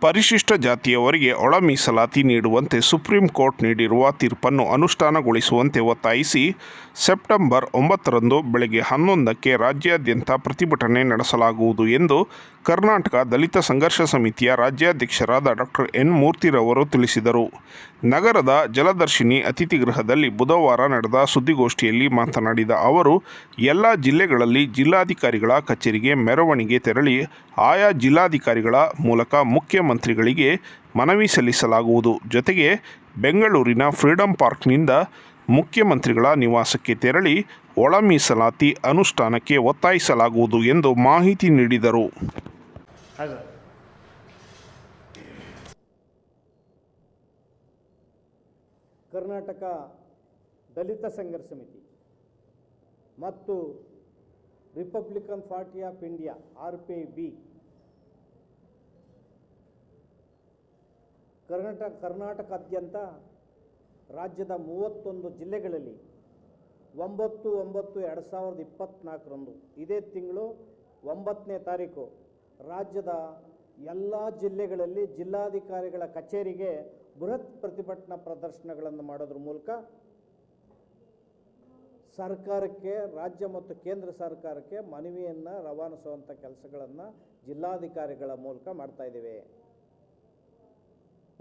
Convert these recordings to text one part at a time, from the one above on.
ಪರಿಶಿಷ್ಟ ಜಾತಿಯವರಿಗೆ ಒಳ ಮೀಸಲಾತಿ ನೀಡುವಂತೆ ಸುಪ್ರೀಂ ಕೋರ್ಟ್ ನೀಡಿರುವ ತೀರ್ಪನ್ನು ಅನುಷ್ಠಾನಗೊಳಿಸುವಂತೆ ಒತ್ತಾಯಿಸಿ ಸೆಪ್ಟೆಂಬರ್ ಒಂಬತ್ತರಂದು ಬೆಳಗ್ಗೆ ಹನ್ನೊಂದಕ್ಕೆ ರಾಜ್ಯಾದ್ಯಂತ ಪ್ರತಿಭಟನೆ ನಡೆಸಲಾಗುವುದು ಎಂದು ಕರ್ನಾಟಕ ದಲಿತ ಸಂಘರ್ಷ ಸಮಿತಿಯ ರಾಜ್ಯಾಧ್ಯಕ್ಷರಾದ ಡಾಕ್ಟರ್ ಎನ್ ಮೂರ್ತಿರವರು ತಿಳಿಸಿದರು. ನಗರದ ಜಲದರ್ಶಿನಿ ಅತಿಥಿಗೃಹದಲ್ಲಿ ಬುಧವಾರ ನಡೆದ ಸುದ್ದಿಗೋಷ್ಠಿಯಲ್ಲಿ ಮಾತನಾಡಿದ ಅವರು, ಎಲ್ಲ ಜಿಲ್ಲೆಗಳಲ್ಲಿ ಜಿಲ್ಲಾಧಿಕಾರಿಗಳ ಕಚೇರಿಗೆ ಮೆರವಣಿಗೆ ತೆರಳಿ, ಆಯಾ ಜಿಲ್ಲಾಧಿಕಾರಿಗಳ ಮೂಲಕ ಮುಖ್ಯಮಂತ್ರಿಗಳಿಗೆ ಮನವಿ ಸಲ್ಲಿಸಲಾಗುವುದು. ಜೊತೆಗೆ ಬೆಂಗಳೂರಿನ ಫ್ರೀಡಂ ಪಾರ್ಕ್ನಿಂದ ಮುಖ್ಯಮಂತ್ರಿಗಳ ನಿವಾಸಕ್ಕೆ ತೆರಳಿ ಒಳ ಮೀಸಲಾತಿ ಅನುಷ್ಠಾನಕ್ಕೆ ಒತ್ತಾಯಿಸಲಾಗುವುದು ಎಂದು ಮಾಹಿತಿ ನೀಡಿದರು. ಕರ್ನಾಟಕ ದಲಿತ ಸಂಘರ್ಷ ಸಮಿತಿ ಮತ್ತು Republican party of India, R P B Karnataka ಕರ್ನಾಟಕಾದ್ಯಂತ ರಾಜ್ಯದ ಮೂವತ್ತೊಂದು ಜಿಲ್ಲೆಗಳಲ್ಲಿ ಒಂಬತ್ತು ಒಂಬತ್ತು ಎರಡು ಸಾವಿರದ ಇಪ್ಪತ್ತ್ನಾಲ್ಕರಂದು ಇದೇ ತಿಂಗಳು ಒಂಬತ್ತನೇ ತಾರೀಕು ರಾಜ್ಯದ ಎಲ್ಲ ಜಿಲ್ಲೆಗಳಲ್ಲಿ ಜಿಲ್ಲಾಧಿಕಾರಿಗಳ ಕಚೇರಿಗೆ ಬೃಹತ್ ಪ್ರತಿಭಟನಾ ಪ್ರದರ್ಶನಗಳನ್ನು ಮಾಡೋದ್ರ ಮೂಲಕ ಸರ್ಕಾರಕ್ಕೆ, ರಾಜ್ಯ ಮತ್ತು ಕೇಂದ್ರ ಸರ್ಕಾರಕ್ಕೆ ಮನವಿಯನ್ನು ರವಾನಿಸುವಂಥ ಕೆಲಸಗಳನ್ನು ಜಿಲ್ಲಾಧಿಕಾರಿಗಳ ಮೂಲಕ ಮಾಡ್ತಾ ಇದ್ದೇವೆ.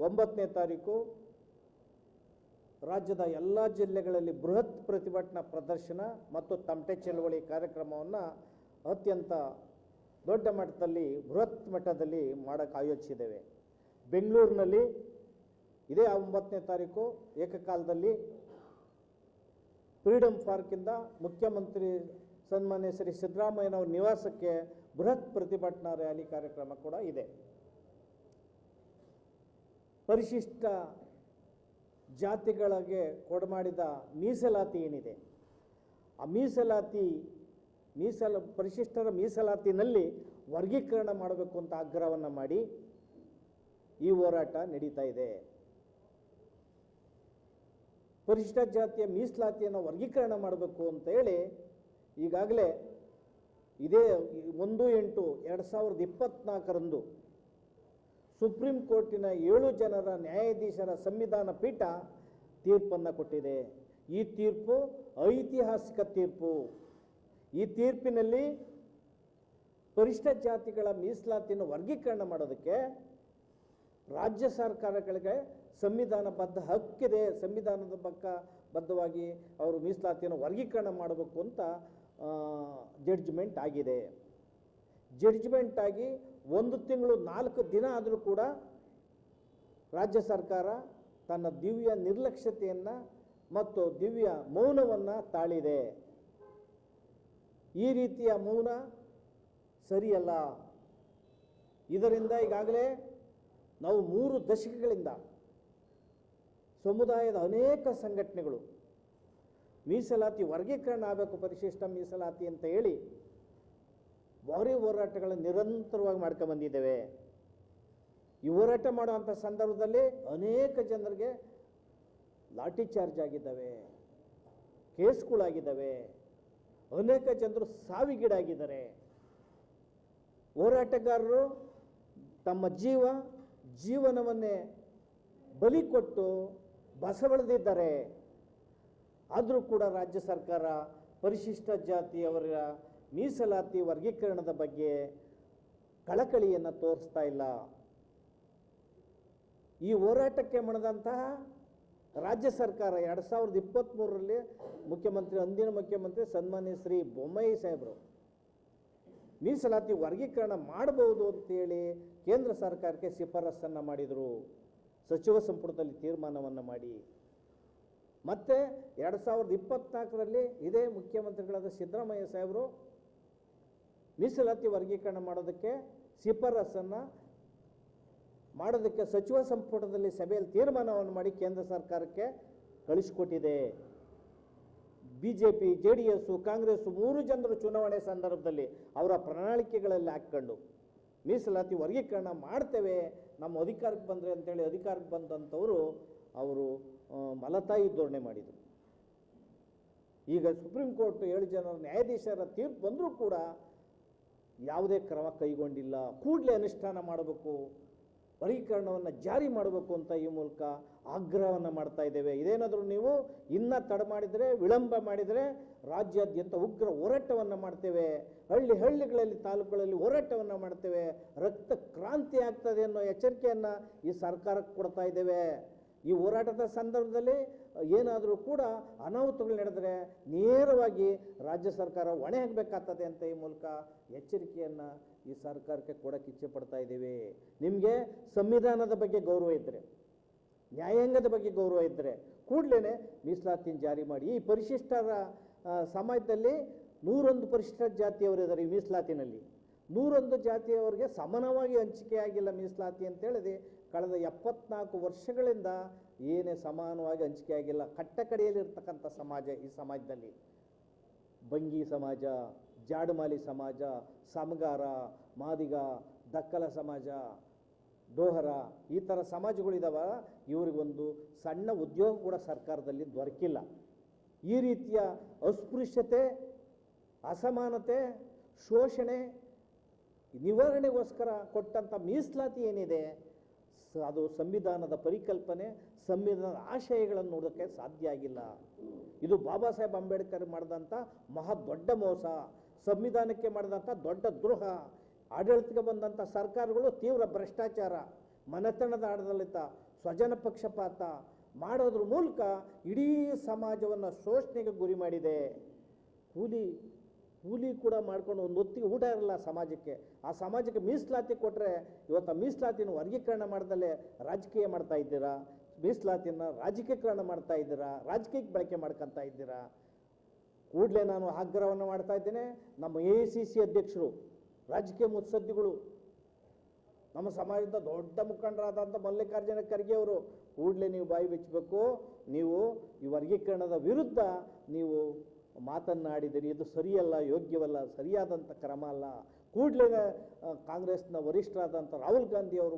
ಒಂಬತ್ತನೇ ತಾರೀಕು ರಾಜ್ಯದ ಎಲ್ಲ ಜಿಲ್ಲೆಗಳಲ್ಲಿ ಬೃಹತ್ ಪ್ರತಿಭಟನಾ ಪ್ರದರ್ಶನ ಮತ್ತು ತಮಟೆ ಚಳವಳಿ ಕಾರ್ಯಕ್ರಮವನ್ನು ಅತ್ಯಂತ ದೊಡ್ಡ ಮಟ್ಟದಲ್ಲಿ, ಬೃಹತ್ ಮಟ್ಟದಲ್ಲಿ ಮಾಡೋಕ್ಕೆ ಆಯೋಜಿಸಿದ್ದೇವೆ. ಬೆಂಗಳೂರಿನಲ್ಲಿ ಇದೇ ಒಂಬತ್ತನೇ ತಾರೀಕು ಏಕಕಾಲದಲ್ಲಿ ಫ್ರೀಡಮ್ ಪಾರ್ಕಿಂದ ಮುಖ್ಯಮಂತ್ರಿ ಸನ್ಮಾನ್ಯ ಶ್ರೀ ಸಿದ್ದರಾಮಯ್ಯನವರ ನಿವಾಸಕ್ಕೆ ಬೃಹತ್ ಪ್ರತಿಭಟನಾ ರ್ಯಾಲಿ ಕಾರ್ಯಕ್ರಮ ಕೂಡ ಇದೆ. ಪರಿಶಿಷ್ಟ ಜಾತಿಗಳಿಗೆ ಕೊಡಮಾಡಿದ ಮೀಸಲಾತಿ ಏನಿದೆ? ಆ ಮೀಸಲಾತಿ, ಮೀಸಲ, ಪರಿಶಿಷ್ಟರ ಮೀಸಲಾತಿನಲ್ಲಿ ವರ್ಗೀಕರಣ ಮಾಡಬೇಕು ಅಂತ ಆಗ್ರಹವನ್ನು ಮಾಡಿ ಈ ಹೋರಾಟ ನಡೀತಾ ಇದೆ. ಪರಿಶಿಷ್ಟ ಜಾತಿಯ ಮೀಸಲಾತಿಯನ್ನು ವರ್ಗೀಕರಣ ಮಾಡಬೇಕು ಅಂತ ಹೇಳಿ ಈಗಾಗಲೇ ಇದೇ ಒಂದು ಎಂಟು ಎರಡು ಸಾವಿರದ ಇಪ್ಪತ್ತ್ನಾಲ್ಕರಂದು ಸುಪ್ರೀಂ ಕೋರ್ಟಿನ ಏಳು ಜನರ ನ್ಯಾಯಾಧೀಶರ ಸಂವಿಧಾನ ಪೀಠ ತೀರ್ಪನ್ನು ಕೊಟ್ಟಿದೆ. ಈ ತೀರ್ಪು ಐತಿಹಾಸಿಕ ತೀರ್ಪು. ಈ ತೀರ್ಪಿನಲ್ಲಿ ಪರಿಷ್ಠ ಜಾತಿಗಳ ಮೀಸಲಾತಿಯನ್ನು ವರ್ಗೀಕರಣ ಮಾಡೋದಕ್ಕೆ ರಾಜ್ಯ ಸರ್ಕಾರಗಳಿಗೆ ಸಂವಿಧಾನಬದ್ಧ ಹಕ್ಕಿದೆ. ಸಂವಿಧಾನದ ಪಕ್ಕ ಬದ್ಧವಾಗಿ ಅವರು ಮೀಸಲಾತಿಯನ್ನು ವರ್ಗೀಕರಣ ಮಾಡಬೇಕು ಅಂತ ಜಡ್ಜ್ಮೆಂಟ್ ಆಗಿದೆ. ಜಡ್ಜ್ಮೆಂಟ್ ಆಗಿ ಒಂದು ತಿಂಗಳು ನಾಲ್ಕು ದಿನ ಆದರೂ ಕೂಡ ರಾಜ್ಯ ಸರ್ಕಾರ ತನ್ನ ದಿವ್ಯ ನಿರ್ಲಕ್ಷ್ಯತೆಯನ್ನು ಮತ್ತು ದಿವ್ಯ ಮೌನವನ್ನು ತಾಳಿದೆ. ಈ ರೀತಿಯ ಮೌನ ಸರಿಯಲ್ಲ. ಇದರಿಂದ ಈಗಾಗಲೇ ನಾವು ಮೂರು ದಶಕಗಳಿಂದ ಸಮುದಾಯದ ಅನೇಕ ಸಂಘಟನೆಗಳು ಮೀಸಲಾತಿ ವರ್ಗೀಕರಣ ಆಗಬೇಕು ಪರಿಶಿಷ್ಟ ಮೀಸಲಾತಿ ಅಂತ ಹೇಳಿ ಭಾರಿ ಹೋರಾಟಗಳನ್ನು ನಿರಂತರವಾಗಿ ಮಾಡ್ಕೊಂಬಂದಿದ್ದೇವೆ ಈ ಹೋರಾಟ ಮಾಡುವಂಥ ಸಂದರ್ಭದಲ್ಲಿ ಅನೇಕ ಜನರಿಗೆ ಲಾಠಿ ಚಾರ್ಜ್ ಆಗಿದ್ದಾವೆ ಕೇಸ್ಗಳಾಗಿದ್ದಾವೆ ಅನೇಕ ಜನರು ಸಾವಿಗೀಡಾಗಿದ್ದಾರೆ. ಹೋರಾಟಗಾರರು ತಮ್ಮ ಜೀವ, ಜೀವನವನ್ನೇ ಬಲಿ ಕೊಟ್ಟು ಬಸವಳೆದಿದ್ದಾರೆ. ಆದರೂ ಕೂಡ ರಾಜ್ಯ ಸರ್ಕಾರ ಪರಿಶಿಷ್ಟ ಜಾತಿಯವರ ಮೀಸಲಾತಿ ವರ್ಗೀಕರಣದ ಬಗ್ಗೆ ಕಳಕಳಿಯನ್ನು ತೋರಿಸ್ತಾ ಇಲ್ಲ. ಈ ಹೋರಾಟಕ್ಕೆ ಮಣಿದಂತಹ ರಾಜ್ಯ ಸರ್ಕಾರ ಎರಡು ಸಾವಿರದ ಇಪ್ಪತ್ತ್ಮೂರರಲ್ಲಿ ಮುಖ್ಯಮಂತ್ರಿ, ಅಂದಿನ ಮುಖ್ಯಮಂತ್ರಿ ಸನ್ಮಾನ್ಯ ಶ್ರೀ ಬೊಮ್ಮಾಯಿ ಸಾಹೇಬರು ಮೀಸಲಾತಿ ವರ್ಗೀಕರಣ ಮಾಡಬಹುದು ಅಂತೇಳಿ ಕೇಂದ್ರ ಸರ್ಕಾರಕ್ಕೆ ಶಿಫಾರಸನ್ನು ಮಾಡಿದರು. ಸಚಿವ ಸಂಪುಟದಲ್ಲಿ ತೀರ್ಮಾನವನ್ನು ಮಾಡಿ. ಮತ್ತು ಎರಡು ಸಾವಿರದ ಇಪ್ಪತ್ತ್ನಾಲ್ಕರಲ್ಲಿ ಇದೇ ಮುಖ್ಯಮಂತ್ರಿಗಳಾದ ಸಿದ್ದರಾಮಯ್ಯ ಸಾಹೇಬರು ಮೀಸಲಾತಿ ವರ್ಗೀಕರಣ ಮಾಡೋದಕ್ಕೆ ಶಿಫಾರಸನ್ನು ಮಾಡೋದಕ್ಕೆ ಸಚಿವ ಸಂಪುಟದಲ್ಲಿ ಸಭೆಯಲ್ಲಿ ತೀರ್ಮಾನವನ್ನು ಮಾಡಿ ಕೇಂದ್ರ ಸರ್ಕಾರಕ್ಕೆ ಕಳಿಸಿಕೊಟ್ಟಿದೆ. B J P J D S Congress ಮೂರು ಜನರು ಚುನಾವಣೆ ಸಂದರ್ಭದಲ್ಲಿ ಅವರ ಪ್ರಣಾಳಿಕೆಗಳಲ್ಲಿ ಹಾಕ್ಕೊಂಡು ಮೀಸಲಾತಿ ವರ್ಗೀಕರಣ ಮಾಡ್ತೇವೆ, ನಮ್ಮ ಅಧಿಕಾರಕ್ಕೆ ಬಂದರೆ ಅಂತೇಳಿ ಅಧಿಕಾರಕ್ಕೆ ಬಂದಂಥವರು ಅವರು ಮಲತಾಯಿ ಧೋರಣೆ ಮಾಡಿದರು. ಈಗ ಸುಪ್ರೀಂ ಕೋರ್ಟ್ ಏಳು ಜನ ನ್ಯಾಯಾಧೀಶರ ತೀರ್ಪು ಬಂದರೂ ಕೂಡ ಯಾವುದೇ ಕ್ರಮ ಕೈಗೊಂಡಿಲ್ಲ, ಕೂಡಲೇ ಅನುಷ್ಠಾನ ಮಾಡಬೇಕು, ವರ್ಗೀಕರಣವನ್ನು ಜಾರಿ ಮಾಡಬೇಕು ಅಂತ ಈ ಮೂಲಕ ಆಗ್ರಹವನ್ನು ಮಾಡ್ತಾ ಇದ್ದೇವೆ. ಇದೇನಾದರೂ ನೀವು ಇನ್ನ ತಡ ಮಾಡಿದರೆ, ವಿಳಂಬ ಮಾಡಿದರೆ ರಾಜ್ಯಾದ್ಯಂತ ಉಗ್ರ ಹೋರಾಟವನ್ನು ಮಾಡ್ತೇವೆ. ಹಳ್ಳಿ ಹಳ್ಳಿಗಳಲ್ಲಿ, ತಾಲೂಕುಗಳಲ್ಲಿ ಹೋರಾಟವನ್ನು ಮಾಡ್ತೇವೆ. ರಕ್ತ ಕ್ರಾಂತಿ ಆಗ್ತದೆ ಅನ್ನೋ ಎಚ್ಚರಿಕೆಯನ್ನು ಈ ಸರ್ಕಾರಕ್ಕೆ ಕೊಡ್ತಾ ಇದ್ದೇವೆ. ಈ ಹೋರಾಟದ ಸಂದರ್ಭದಲ್ಲಿ ಏನಾದರೂ ಕೂಡ ಅನಾಹುತಗಳು ನಡೆದರೆ ನೇರವಾಗಿ ರಾಜ್ಯ ಸರ್ಕಾರ ಹೊಣೆ ಆಗಬೇಕಾಗ್ತದೆ ಅಂತ ಈ ಮೂಲಕ ಎಚ್ಚರಿಕೆಯನ್ನು ಈ ಸರ್ಕಾರಕ್ಕೆ ಕೊಡೋಕ್ಕೆ ಇಚ್ಛೆ ಪಡ್ತಾ ಇದ್ದೀವಿ. ನಿಮಗೆ ಸಂವಿಧಾನದ ಬಗ್ಗೆ ಗೌರವ ಇದ್ದರೆ ನ್ಯಾಯಾಂಗದ ಬಗ್ಗೆ ಗೌರವ ಇದ್ದರೆ ಕೂಡಲೇ ಮೀಸಲಾತಿನ ಜಾರಿ ಮಾಡಿ. ಈ ಪರಿಶಿಷ್ಟರ ಸಮಯದಲ್ಲಿ ನೂರೊಂದು ಪರಿಶಿಷ್ಟ ಜಾತಿಯವರಿದ್ದಾರೆ ಈ ಮೀಸಲಾತಿನಲ್ಲಿ. ನೂರೊಂದು ಜಾತಿಯವರಿಗೆ ಸಮಾನವಾಗಿ ಹಂಚಿಕೆ ಆಗಿಲ್ಲ ಮೀಸಲಾತಿ ಅಂತೇಳಿದೆ. ಕಳೆದ ಎಪ್ಪತ್ನಾಲ್ಕು ವರ್ಷಗಳಿಂದ ಏನೇ ಸಮಾನವಾಗಿ ಹಂಚಿಕೆ ಆಗಿಲ್ಲ. ಕಟ್ಟ ಕಡೆಯಲ್ಲಿರ್ತಕ್ಕಂಥ ಸಮಾಜ ಈ ಸಮಾಜದಲ್ಲಿ. ಬಂಗಿ ಸಮಾಜ, ಜಾಡುಮಾಲಿ ಸಮಾಜ, ಸಮಗಾರ, ಮಾದಿಗ, ದಕ್ಕಲ ಸಮಾಜ ದೋಹರ ಈ ಥರ ಸಮಾಜಗಳಿದಾವ. ಇವರಿಗೊಂದು ಸಣ್ಣ ಉದ್ಯೋಗ ಕೂಡ ಸರ್ಕಾರದಲ್ಲಿ ದೊರಕಿಲ್ಲ. ಈ ರೀತಿಯ ಅಸ್ಪೃಶ್ಯತೆ, ಅಸಮಾನತೆ, ಶೋಷಣೆ ನಿವಾರಣೆಗೋಸ್ಕರ ಕೊಟ್ಟಂಥ ಮೀಸಲಾತಿ ಏನಿದೆ ಅದು ಸಂವಿಧಾನದ ಪರಿಕಲ್ಪನೆ, ಸಂವಿಧಾನದ ಆಶಯಗಳನ್ನು ನೋಡೋಕ್ಕೆ ಸಾಧ್ಯ ಆಗಿಲ್ಲ. ಇದು ಬಾಬಾ ಸಾಹೇಬ್ ಅಂಬೇಡ್ಕರ್ ಮಾಡಿದಂಥ ಮಹಾ ದೊಡ್ಡ ಮೋಸ, ಸಂವಿಧಾನಕ್ಕೆ ಮಾಡಿದಂಥ ದೊಡ್ಡ ದ್ರೋಹ, ಆಡಳಿತಕ್ಕೆ ಬಂದಂಥ ಸರ್ಕಾರಗಳು ತೀವ್ರ ಭ್ರಷ್ಟಾಚಾರ, ಮನೆತನದ ಆಡಳಿತ, ಸ್ವಜನ ಪಕ್ಷಪಾತ ಮಾಡೋದ್ರ ಮೂಲಕ ಇಡೀ ಸಮಾಜವನ್ನು ಶೋಷಣೆಗೆ ಗುರಿ ಮಾಡಿದೆ. ಕೂಲಿ ಕೂಲಿ ಕೂಡ ಮಾಡ್ಕೊಂಡು ಒಂದು ಹೊತ್ತಿಗೆ ಊಟ ಇರಲ್ಲ ಸಮಾಜಕ್ಕೆ. ಆ ಸಮಾಜಕ್ಕೆ ಮೀಸಲಾತಿ ಕೊಟ್ಟರೆ ಇವತ್ತು ಆ ಮೀಸಲಾತಿನ ವರ್ಗೀಕರಣ ಮಾಡ್ದಲ್ಲೇ ರಾಜಕೀಯ ಮಾಡ್ತಾ ಇದ್ದೀರಾ? ಮೀಸಲಾತಿನ ರಾಜಕೀಯಕರಣ ಮಾಡ್ತಾ ಇದ್ದೀರಾ? ರಾಜಕೀಯಕ್ಕೆ ಬಳಕೆ ಮಾಡ್ಕೊತಾ ಇದ್ದೀರಾ? ಕೂಡಲೇ ನಾನು ಆಗ್ರಹವನ್ನು ಮಾಡ್ತಾ ಇದ್ದೇನೆ. ನಮ್ಮ ಎ ಅಧ್ಯಕ್ಷರು, ರಾಜಕೀಯ ಮುತ್ಸದ್ದಿಗಳು, ನಮ್ಮ ಸಮಾಜದ ದೊಡ್ಡ ಮುಖಂಡರಾದಂಥ ಮಲ್ಲಿಕಾರ್ಜುನ ಖರ್ಗೆ ಅವರು, ಕೂಡಲೇ ನೀವು ಬಾಯಿ ಬಿಚ್ಚಬೇಕು. ನೀವು ಈ ವರ್ಗೀಕರಣದ ವಿರುದ್ಧ ನೀವು ಮಾತನ್ನಾಡಿದಿರಿ ಇದು ಸರಿಯಲ್ಲ, ಯೋಗ್ಯವಲ್ಲ, ಸರಿಯಾದಂಥ ಕ್ರಮ ಅಲ್ಲ. ಕೂಡಲೇ ಕಾಂಗ್ರೆಸ್ನ ವರಿಷ್ಠರಾದಂಥ ರಾಹುಲ್ ಗಾಂಧಿ ಅವರು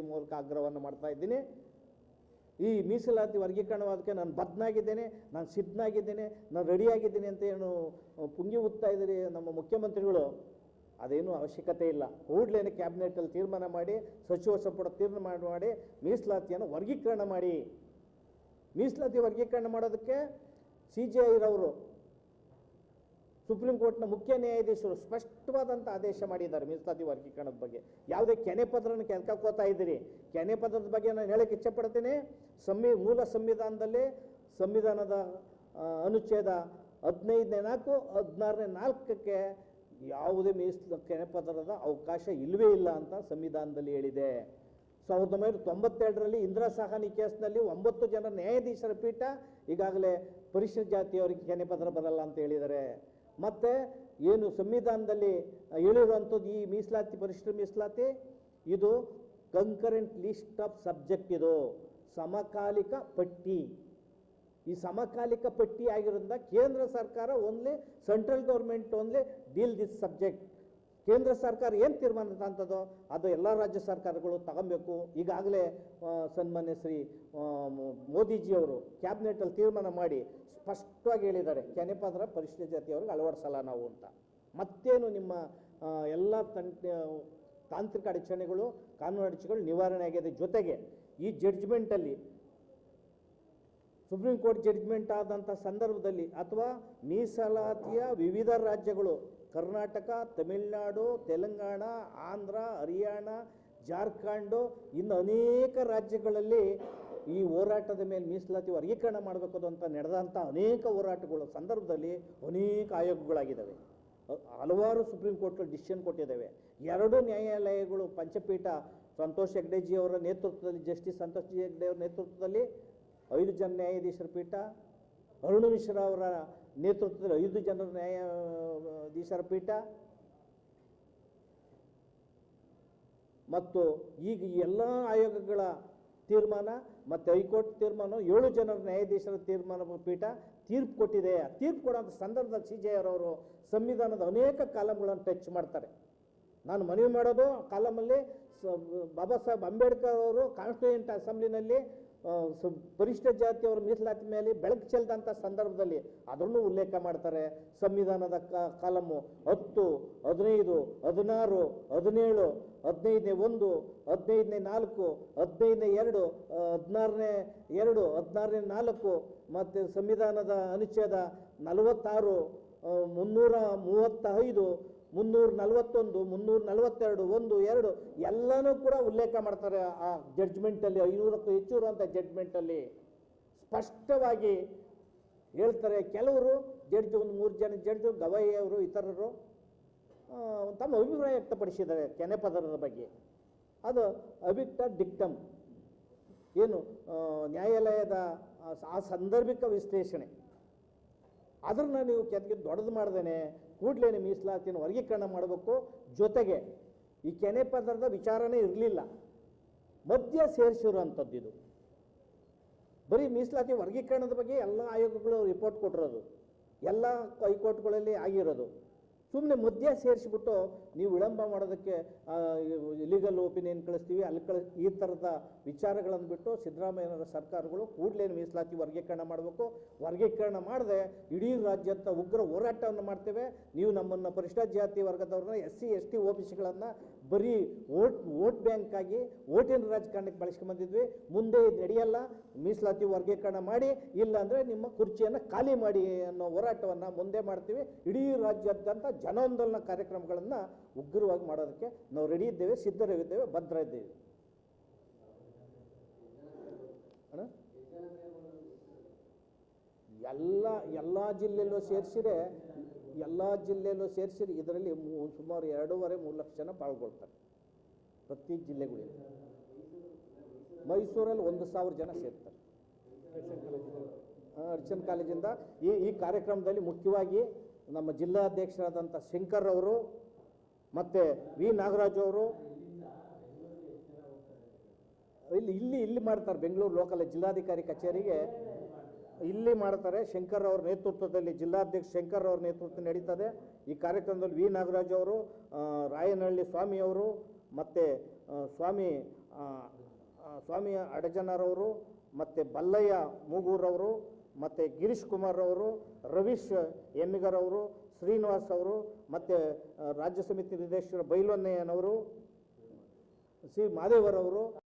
ಈ ಮೂಲಕ ಆಗ್ರಹವನ್ನು ಮಾಡ್ತಾ ಇದ್ದೀನಿ. ಈ ಮೀಸಲಾತಿ ವರ್ಗೀಕರಣವಾದಕ್ಕೆ ನಾನು ಬದ್ನಾಗಿದ್ದೇನೆ ನಾನು ಸಿದ್ಧನಾಗಿದ್ದೇನೆ, ನಾನು ರೆಡಿಯಾಗಿದ್ದೀನಿ ಅಂತ ಏನು ಪುಂಗಿ ಉತ್ತಾ ಇದ್ದೀರಿ ನಮ್ಮ ಮುಖ್ಯಮಂತ್ರಿಗಳು? ಅದೇನು ಅವಶ್ಯಕತೆ ಇಲ್ಲ. ಕೂಡಲೇ ಕ್ಯಾಬಿನೆಟಲ್ಲಿ ತೀರ್ಮಾನ ಮಾಡಿ, ಸಚಿವ ಸಂಪುಟ ತೀರ್ಮಾನ ಮಾಡಿ, ಮೀಸಲಾತಿಯನ್ನು ವರ್ಗೀಕರಣ ಮಾಡಿ. ಮೀಸಲಾತಿ ವರ್ಗೀಕರಣ ಮಾಡೋದಕ್ಕೆ ಸಿ ಜಿ ಐರವರು ಸುಪ್ರೀಂ ಕೋರ್ಟ್ನ ಮುಖ್ಯ ನ್ಯಾಯಾಧೀಶರು ಸ್ಪಷ್ಟವಾದಂಥ ಆದೇಶ ಮಾಡಿದ್ದಾರೆ ಮೀಸಲಾತಿ ವರ್ಗೀಕರಣದ ಬಗ್ಗೆ. ಯಾವುದೇ ಕೆನೆ ಪದ್ರನ್ನು ಕೆಲ್ಕೋತಾ ಇದ್ದೀರಿ. ಕೆನೆ ಪದ್ರದ ಬಗ್ಗೆ ನಾನು ಹೇಳಕ್ಕೆ ಇಚ್ಛೆ ಪಡ್ತೀನಿ ಸಂವಿ, ಮೂಲ ಸಂವಿಧಾನದಲ್ಲಿ ಸಂವಿಧಾನದ ಅನುಚ್ಛೇದ ಹದಿನೈದನೇ ನಾಲ್ಕು, ಹದಿನಾರನೇ ನಾಲ್ಕಕ್ಕೆ ಯಾವುದೇ ಮೀಸಲು, ಕೆನೆ ಪದ್ರದ ಅವಕಾಶ ಇಲ್ಲವೇ ಇಲ್ಲ ಅಂತ ಸಂವಿಧಾನದಲ್ಲಿ ಹೇಳಿದೆ. ಸಾವಿರದ ಒಂಬೈನೂರ ತೊಂಬತ್ತೆರಡರಲ್ಲಿ ಇಂದಿರಾ ಸಹಾನಿ ಕೇಸ್ನಲ್ಲಿ ಒಂಬತ್ತು ಜನ ನ್ಯಾಯಾಧೀಶರ ಪೀಠ ಈಗಾಗಲೇ ಪರಿಶಿಷ್ಟ ಜಾತಿಯವರಿಗೆ ಕೆನೆ ಪತ್ರ ಬರಲ್ಲ ಅಂತ ಹೇಳಿದ್ದಾರೆ ಮತ್ತು ಏನು ಸಂವಿಧಾನದಲ್ಲಿ ಹೇಳಿರುವಂಥದ್ದು ಈ ಮೀಸಲಾತಿ ಪರಿಶಿಷ್ಟ ಮೀಸಲಾತಿ, ಇದು ಕಂಕರೆಂಟ್ ಲಿಸ್ಟ್ ಆಫ್ ಸಬ್ಜೆಕ್ಟ್ ಇದು, ಸಮಕಾಲಿಕ ಪಟ್ಟಿ. ಈ ಸಮಕಾಲಿಕ ಪಟ್ಟಿ ಆಗಿರೋದ್ರಿಂದ ಕೇಂದ್ರ ಸರ್ಕಾರ only central government only deal this subject ಕೇಂದ್ರ ಸರ್ಕಾರ ಏನು ತೀರ್ಮಾನ ತಂತದೋ ಅದು ಎಲ್ಲ ರಾಜ್ಯ ಸರ್ಕಾರಗಳು ತಗೊಬೇಕು. ಈಗಾಗಲೇ ಸನ್ಮಾನ್ಯ ಶ್ರೀ ಮೋದಿಜಿಯವರು ಕ್ಯಾಬಿನೆಟಲ್ಲಿ ತೀರ್ಮಾನ ಮಾಡಿ ಸ್ಪಷ್ಟವಾಗಿ ಹೇಳಿದ್ದಾರೆ. ಕೆನೆಪದ್ರ ಪರಿಶಿಷ್ಟ ಜಾತಿಯವ್ರಿಗೆ ಅಳವಡಿಸಲ್ಲ ನಾವು ಅಂತ. ಮತ್ತೇನು ನಿಮ್ಮ ಎಲ್ಲ ತಂಟ ತಾಂತ್ರಿಕ ಅಡಚಣೆಗಳು, ಕಾನೂನು ಅಡಚಣೆಗಳು ನಿವಾರಣೆ ಆಗಿದೆ. ಜೊತೆಗೆ ಈ ಜಡ್ಜ್ಮೆಂಟಲ್ಲಿ ಸುಪ್ರೀಂ ಕೋರ್ಟ್ ಜಡ್ಜ್ಮೆಂಟ್ ಆದಂಥ ಸಂದರ್ಭದಲ್ಲಿ ಅಥವಾ ಮೀಸಲಾತಿಯ ವಿವಿಧ ರಾಜ್ಯಗಳು ಕರ್ನಾಟಕ, ತಮಿಳುನಾಡು, ತೆಲಂಗಾಣ, ಆಂಧ್ರ, ಹರಿಯಾಣ, ಜಾರ್ಖಂಡು ಇನ್ನು ಅನೇಕ ರಾಜ್ಯಗಳಲ್ಲಿ ಈ ಹೋರಾಟದ ಮೇಲೆ ಮೀಸಲಾತಿ ವರ್ಗೀಕರಣ ಮಾಡಬೇಕು ಅಂತ ನಡೆದಂಥ ಅನೇಕ ಹೋರಾಟಗಳ ಸಂದರ್ಭದಲ್ಲಿ ಅನೇಕ ಆಯೋಗಗಳಾಗಿದ್ದಾವೆ. ಹಲವಾರು ಸುಪ್ರೀಂ ಕೋರ್ಟ್ಗಳು ಡಿಸಿಷನ್ ಕೊಟ್ಟಿದ್ದಾವೆ. ಎರಡು ನ್ಯಾಯಾಲಯಗಳು, ಪಂಚಪೀಠ, ಸಂತೋಷ್ ಹೆಗ್ಡೆಜಿ ಅವರ ನೇತೃತ್ವದಲ್ಲಿ, ಜಸ್ಟಿಸ್ ಸಂತೋಷ್ ಹೆಗ್ಡೆ ಅವರ ನೇತೃತ್ವದಲ್ಲಿ ಐದು ಜನ ನ್ಯಾಯಾಧೀಶರ ಪೀಠ ಅರುಣ ಮಿಶ್ರಾ ಅವರ ನೇತೃತ್ವದಲ್ಲಿ ಐದು ಜನರ ನ್ಯಾಯಾಧೀಶರ ಪೀಠ. ಮತ್ತು ಈಗ ಈ ಎಲ್ಲ ಆಯೋಗಗಳ ತೀರ್ಮಾನ ಮತ್ತು ಹೈಕೋರ್ಟ್ ತೀರ್ಮಾನ, ಏಳು ಜನರ ನ್ಯಾಯಾಧೀಶರ ತೀರ್ಮಾನ ಪೀಠ ತೀರ್ಪು ಕೊಟ್ಟಿದೆ. ತೀರ್ಪು ಕೊಡೋಂಥ ಸಂದರ್ಭದಲ್ಲಿ ಸಿ ಜೆ ಅವರವರು ಸಂವಿಧಾನದ ಅನೇಕ ಕಾಲಮ್ಗಳನ್ನು ಟಚ್ ಮಾಡ್ತಾರೆ. ನಾನು ಮನವಿ ಮಾಡೋದು ಕಾಲಮಲ್ಲಿ ಬಾಬಾ ಸಾಹೇಬ್ ಅಂಬೇಡ್ಕರ್ ಅವರು ಕಾನ್ಸ್ಟಿಟ್ಯೂಯೆಂಟ್ ಅಸೆಂಬ್ಲಿನಲ್ಲಿ ಸ- ಜಾತಿಯವರ ಮೀಸಲಾತಿ ಮೇಲೆ ಬೆಳಕು ಚೆಲ್ದಂಥ ಸಂದರ್ಭದಲ್ಲಿ ಅದನ್ನು ಉಲ್ಲೇಖ ಮಾಡ್ತಾರೆ. ಸಂವಿಧಾನದ ಕಾಲಮು ಹತ್ತು, ಹದಿನೈದು, ಹದಿನಾರು, ಹದಿನೇಳು, ಹದಿನೈದನೇ ಒಂದು, ಹದಿನೈದನೇ ನಾಲ್ಕು, ಹದಿನೈದನೇ ಎರಡು ಹದಿನಾರನೇ ಎರಡು, ಹದಿನಾರನೇ ನಾಲ್ಕು ಮತ್ತು ಸಂವಿಧಾನದ ಅನುಚ್ಛೇದ ನಲವತ್ತಾರು ಮುನ್ನೂರ ಮೂವತ್ತ ಐದು ಮುನ್ನೂರ ನಲವತ್ತೊಂದು ಮುನ್ನೂರ ನಲವತ್ತೆರಡು ಒಂದು, ಎರಡು, ಎಲ್ಲನೂ ಕೂಡ ಉಲ್ಲೇಖ ಮಾಡ್ತಾರೆ ಆ ಜಡ್ಜ್ಮೆಂಟಲ್ಲಿ ಐನೂರಕ್ಕೂ ಹೆಚ್ಚು ಇರುವಂಥ ಜಡ್ಜ್ಮೆಂಟಲ್ಲಿ ಸ್ಪಷ್ಟವಾಗಿ ಹೇಳ್ತಾರೆ, ಕೆಲವರು ಜಡ್ಜ್ ಒಂದು ಮೂರು ಜನ ಜಡ್ಜ್ ಗವಯ್ಯವರು ಇತರರು ತಮ್ಮ ಅಭಿಪ್ರಾಯ ವ್ಯಕ್ತಪಡಿಸಿದ್ದಾರೆ ಕೆನೆ ಪದರದ ಬಗ್ಗೆ. ಅದು ಅಭಿಕ್ತ ಡಿಕ್ಟಮ್. ಏನು ನ್ಯಾಯಾಲಯದ, ಆ ಸಂದರ್ಭಿಕ ಆ ಸಾಂದರ್ಭಿಕ ವಿಶ್ಲೇಷಣೆ. ಅದನ್ನು ನೀವು ಕೆತ್ತಿಗೆ ದೊಡ್ಡದು ಮಾಡ್ದೇನೆ ಕೂಡಲೇ ಮೀಸಲಾತಿನ ವರ್ಗೀಕರಣ ಮಾಡಬೇಕು. ಜೊತೆಗೆ ಈ ಕೆನೆ ಪದರದ ವಿಚಾರನೇ ಇರಲಿಲ್ಲ. ಮಧ್ಯ ಸೇರಿಸಿರುವಂಥದ್ದು ಇದು. ಬರೀ ಮೀಸಲಾತಿ ವರ್ಗೀಕರಣದ ಬಗ್ಗೆ ಎಲ್ಲ ಆಯೋಗಗಳು ರಿಪೋರ್ಟ್ ಕೊಟ್ಟಿರೋದು. ಎಲ್ಲ ಹೈಕೋರ್ಟ್ಗಳಲ್ಲಿ ಆಗಿರೋದು. ಸುಮ್ಮನೆ ಮಧ್ಯ ಸೇರಿಸಿಬಿಟ್ಟು ನೀವು ವಿಳಂಬ ಮಾಡೋದಕ್ಕೆ ಲೀಗಲ್ ಒಪಿನಿಯನ್ ಕಳಿಸ್ತೀವಿ, ಅಲ್ಲಿ ಕಳಿಸ್ ಈ ಥರದ ವಿಚಾರಗಳನ್ನು ಬಿಟ್ಟು ಸಿದ್ದರಾಮಯ್ಯನವರ ಸರ್ಕಾರಗಳು ಕೂಡಲೇ ಮೀಸಲಾತಿ ವರ್ಗೀಕರಣ ಮಾಡಬೇಕು. ವರ್ಗೀಕರಣ ಮಾಡದೆ ಇಡೀ ರಾಜ್ಯದ ಉಗ್ರ ಹೋರಾಟವನ್ನು ಮಾಡ್ತೇವೆ. ನೀವು ನಮ್ಮನ್ನು ಪರಿಶಿಷ್ಟ ಜಾತಿ ವರ್ಗದವ್ರನ್ನ S C S T O B ಸಿಗಳನ್ನು ಬರೀ ಓಟ್ ಓಟ್ ಬ್ಯಾಂಕ್ ಆಗಿ ಓಟಿನ ರಾಜಕಾರಣಕ್ಕೆ ಬಳಸ್ಕೊಂಬಂದಿದ್ವಿ ಮುಂದೆ ಇದು ನಡೆಯಲ್ಲ, ಮೀಸಲಾತಿ ವರ್ಗೀಕರಣ ಮಾಡಿ, ಇಲ್ಲಾಂದರೆ ನಿಮ್ಮ ಕುರ್ಚಿಯನ್ನು ಖಾಲಿ ಮಾಡಿ ಅನ್ನೋ ಹೋರಾಟವನ್ನು ಮುಂದೆ ಮಾಡ್ತೀವಿ. ಇಡೀ ರಾಜ್ಯಾದ್ಯಂತ ಜನಾಂದೋಲನ ಕಾರ್ಯಕ್ರಮಗಳನ್ನು ಉಗ್ರವಾಗಿ ಮಾಡೋದಕ್ಕೆ ನಾವು ರೆಡಿ ಇದ್ದೇವೆ, ಸಿದ್ಧರಿದ್ದೇವೆ ಭದ್ರ ಇದ್ದೇವೆ ಎಲ್ಲ ಎಲ್ಲ ಜಿಲ್ಲೆಯಲ್ಲೂ ಸೇರಿಸಿರೆ ಎಲ್ಲ ಜಿಲ್ಲೆಯಲ್ಲೂ ಸೇರಿಸಿರಿ, ಇದರಲ್ಲಿ ಸುಮಾರು ಎರಡೂವರೆ, ಮೂರು ಲಕ್ಷ ಜನ ಪಾಲ್ಗೊಳ್ತಾರೆ ಪ್ರತಿ ಜಿಲ್ಲೆಗಳಿಗೆ ಮೈಸೂರಲ್ಲಿ ಒಂದು ಸಾವಿರ ಜನ ಸೇರ್ತಾರೆ. ಅರ್ಚನ್ ಕಾಲೇಜಿಂದ ಈ ಈ ಕಾರ್ಯಕ್ರಮದಲ್ಲಿ ಮುಖ್ಯವಾಗಿ ನಮ್ಮ ಜಿಲ್ಲಾಧ್ಯಕ್ಷರಾದಂಥ ಶಂಕರ್ ಅವರು ಮತ್ತು ವಿ. ನಾಗರಾಜ್ ಅವರು ಇಲ್ಲಿ ಇಲ್ಲಿ ಇಲ್ಲಿ ಮಾಡ್ತಾರೆ, ಬೆಂಗಳೂರು ಲೋಕಲ್ ಜಿಲ್ಲಾಧಿಕಾರಿ ಕಚೇರಿಗೆ. ಇಲ್ಲಿ ಮಾಡ್ತಾರೆ. ಶಂಕರ್ ಅವ್ರ ನೇತೃತ್ವದಲ್ಲಿ ಜಿಲ್ಲಾಧ್ಯಕ್ಷ ಶಂಕರ್ ಅವ್ರ ನೇತೃತ್ವ ನಡೀತದೆ. ಈ ಕಾರ್ಯಕ್ರಮದಲ್ಲಿ ವಿ. ನಾಗರಾಜ್ ಅವರು ರಾಯನಹಳ್ಳಿ ಸ್ವಾಮಿ ಅವರು, ಮತ್ತು ಸ್ವಾಮಿ ಸ್ವಾಮಿ ಅಡಜನರವರು ಮತ್ತು ಬಲ್ಲಯ್ಯ ಮೂಗೂರವರು ಮತ್ತು ಗಿರೀಶ್ ಕುಮಾರ್ ಅವರು, ರವೀಶ್ ಎಮ್ಮಿಗರ್ ಅವರು, ಶ್ರೀನಿವಾಸ್ ಅವರು, ಮತ್ತು ರಾಜ್ಯ ಸಮಿತಿ ನಿರ್ದೇಶಕರು ಬೈಲೊನ್ನೆಯನವರು, ಸಿ. ಮಾದೇವರವರು